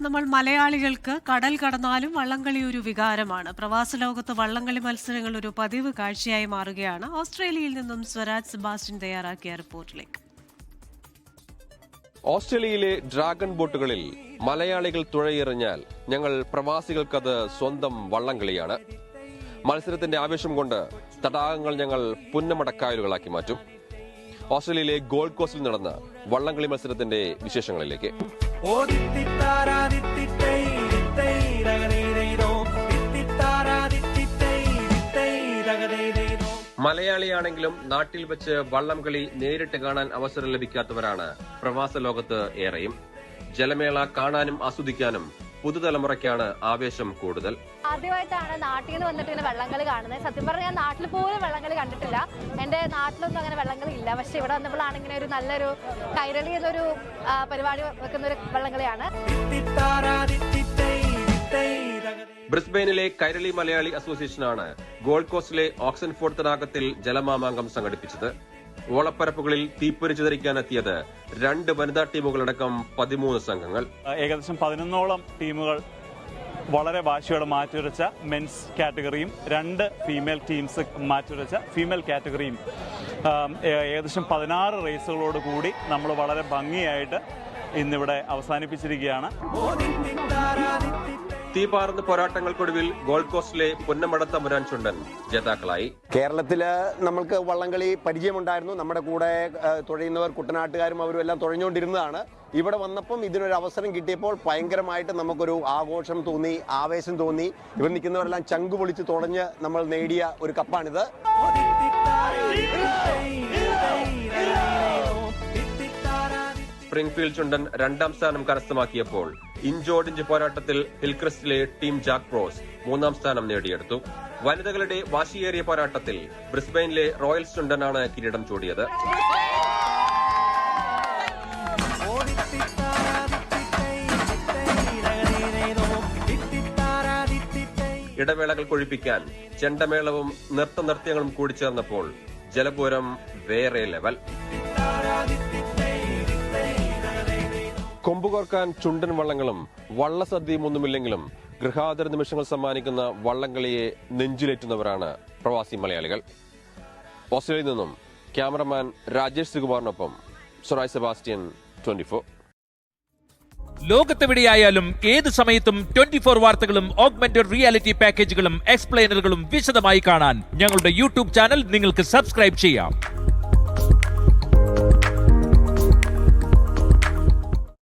നമ്മൾ മലയാളികൾക്ക് കടൽ കടന്നാലും വള്ളംകളി ഒരു വികാരമാണ്. പ്രവാസ ലോകത്ത് വള്ളംകളി മത്സരങ്ങൾ ഒരു പതിവ് കാഴ്ചയായി മാറുകയാണ്. ഓസ്ട്രേലിയയിൽ നിന്നും സ്വരാജ് സെബാസ്റ്റ്യൻ തയ്യാറാക്കിയ റിപ്പോർട്ടിലേക്ക്. ഓസ്ട്രേലിയയിലെ ഡ്രാഗൺ ബോട്ടുകളിൽ മലയാളികൾ തുഴയെറിഞ്ഞാൽ ഞങ്ങൾ പ്രവാസികൾക്കത് സ്വന്തം വള്ളംകളിയാണ്. മത്സരത്തിന്റെ ആവേശം കൊണ്ട് തടാകങ്ങൾ ഞങ്ങൾ പുന്നമടക്കായലുകളാക്കി മാറ്റും. ഓസ്ട്രേലിയയിലെ ഗോൾഡ് കോസ്റ്റിൽ നടന്ന വള്ളംകളി മത്സരത്തിന്റെ വിശേഷങ്ങളിലേക്ക്. മലയാളിയാണെങ്കിലും നാട്ടിൽ വെച്ച് വള്ളംകളി നേരിട്ട് കാണാൻ അവസരം ലഭിക്കാത്തവരാണ് പ്രവാസ ലോകത്ത് ഏറെയും ജലമേള കാണാനും ആസ്വദിക്കാനും പുതുതലമുറയ്ക്കാണ് ആവേശം കൂടുതൽ. ആദ്യമായിട്ടാണ് നാട്ടിൽ നിന്ന് വന്നിട്ട് ഇങ്ങനെ വള്ളംകളി കാണുന്നത്. സത്യം പറഞ്ഞാൽ ഞാൻ നാട്ടിൽ പോലും വള്ളംകളി കണ്ടിട്ടില്ല. എന്റെ നാട്ടിലൊന്നും അങ്ങനെ വള്ളംകളി ഇല്ല. പക്ഷെ ഇവിടെ വന്നപ്പോഴാണ് ഇങ്ങനെ ഒരു നല്ലൊരു കൈരളി എന്നൊരു പരിപാടി വെക്കുന്ന ഒരു വള്ളംകളിയാണ്. ബ്രിസ്ബെയിനിലെ കൈരളി മലയാളി അസോസിയേഷനാണ് ഗോൾഡ് കോസ്റ്റിലെ ഓക്സൻഫോർഡ് തടാകത്തിൽ ജലമാമാങ്കം സംഘടിപ്പിച്ചത്. ഓളപ്പരപ്പുകളിൽ തീപ്പൊരി ചിതറിക്കാനെത്തിയത് രണ്ട് വനിതാ ടീമുകളടക്കം പതിമൂന്ന് സംഘങ്ങൾ. ഏകദേശം പതിനൊന്നോളം ടീമുകൾ വളരെ വാശിയോടെ മാറ്റുരച്ച മെൻസ് കാറ്റഗറിയും രണ്ട് ഫീമെയിൽ ടീംസ് മാറ്റുരച്ച ഫീമെയിൽ കാറ്റഗറിയും ഏകദേശം പതിനാറ് റേസുകളോട് കൂടി നമ്മൾ വളരെ ഭംഗിയായിട്ട് ഇന്നിവിടെ അവസാനിപ്പിച്ചിരിക്കുകയാണ്. തീപാർന്ന പോരാട്ടങ്ങൾക്കൊടുവിൽ ഗോൾഡ് കോസ്റ്റിലെ പുന്നമടത്ത മുരാൻ ചുണ്ടൻ ജേതാക്കളായി. കേരളത്തിൽ നമ്മൾക്ക് വള്ളംകളി പരിചയമുണ്ടായിരുന്നു. നമ്മുടെ കൂടെ തുഴയുന്നവർ കുട്ടനാട്ടുകാരും അവരും എല്ലാം തുഴഞ്ഞുകൊണ്ടിരുന്നതാണ്. ഇവിടെ വന്നപ്പം ഇതിനൊരു അവസരം കിട്ടിയപ്പോൾ ഭയങ്കരമായിട്ട് നമുക്കൊരു ആഘോഷം തോന്നി ആവേശം തോന്നി. ഇവർ നിൽക്കുന്നവരെല്ലാം ചങ്കു പൊളിച്ച് തുഴഞ്ഞ് നമ്മൾ നേടിയ ഒരു കപ്പാണിത്. സ്പ്രിംഗ്ഫീൽഡ് ചുണ്ടൻ രണ്ടാം സ്ഥാനം കരസ്ഥമാക്കിയപ്പോൾ ഇഞ്ചോടിഞ്ച് പോരാട്ടത്തിൽ ഹിൽക്രിസ്റ്റിലെ ടീം ജാക്ക് പ്രോസ് മൂന്നാം സ്ഥാനം നേടിയെടുത്തു. വനിതകളുടെ വാശിയേറിയ പോരാട്ടത്തിൽ ബ്രിസ്ബെയിനിലെ റോയൽ ചുണ്ടനാണ് കിരീടം ചൂടിയത്. ഇടവേളകൾ കൊഴിപ്പിക്കാൻ ചെണ്ടമേളവും നൃത്ത നൃത്യങ്ങളും കൂടിച്ചേർന്നപ്പോൾ ജലപൂരം വേറെ ലെവൽ. കൊമ്പുകോർക്കാൻ ചുണ്ടൻ വള്ളങ്ങളും വള്ളസദ്യയും ഒന്നുമില്ലെങ്കിലും ഗൃഹാതര നിമിഷങ്ങൾ സമ്മാനിക്കുന്ന വള്ളംകളിയെ നെഞ്ചിലേറ്റുന്നവരാണ് പ്രവാസി മലയാളികൾ. ഓസ്ട്രേലിയയിൽ നിന്നും ക്യാമറമാൻ രാജേഷ് ശ്രീകുമാറിനൊപ്പം സൊറായ് സെബാസ്റ്റ്യൻ ട്വന്റി ഫോർ. ലോകത്തെവിടെയായാലും ഏത് സമയത്തും ട്വന്റി ഫോർ വാർത്തകളും ഓഗ്മെന്റഡ് റിയാലിറ്റി പാക്കേജുകളും എക്സ്പ്ലെയിനറുകളും വിശദമായി കാണാൻ ഞങ്ങളുടെ യൂട്യൂബ് ചാനൽ നിങ്ങൾക്ക് സബ്സ്ക്രൈബ് ചെയ്യാം.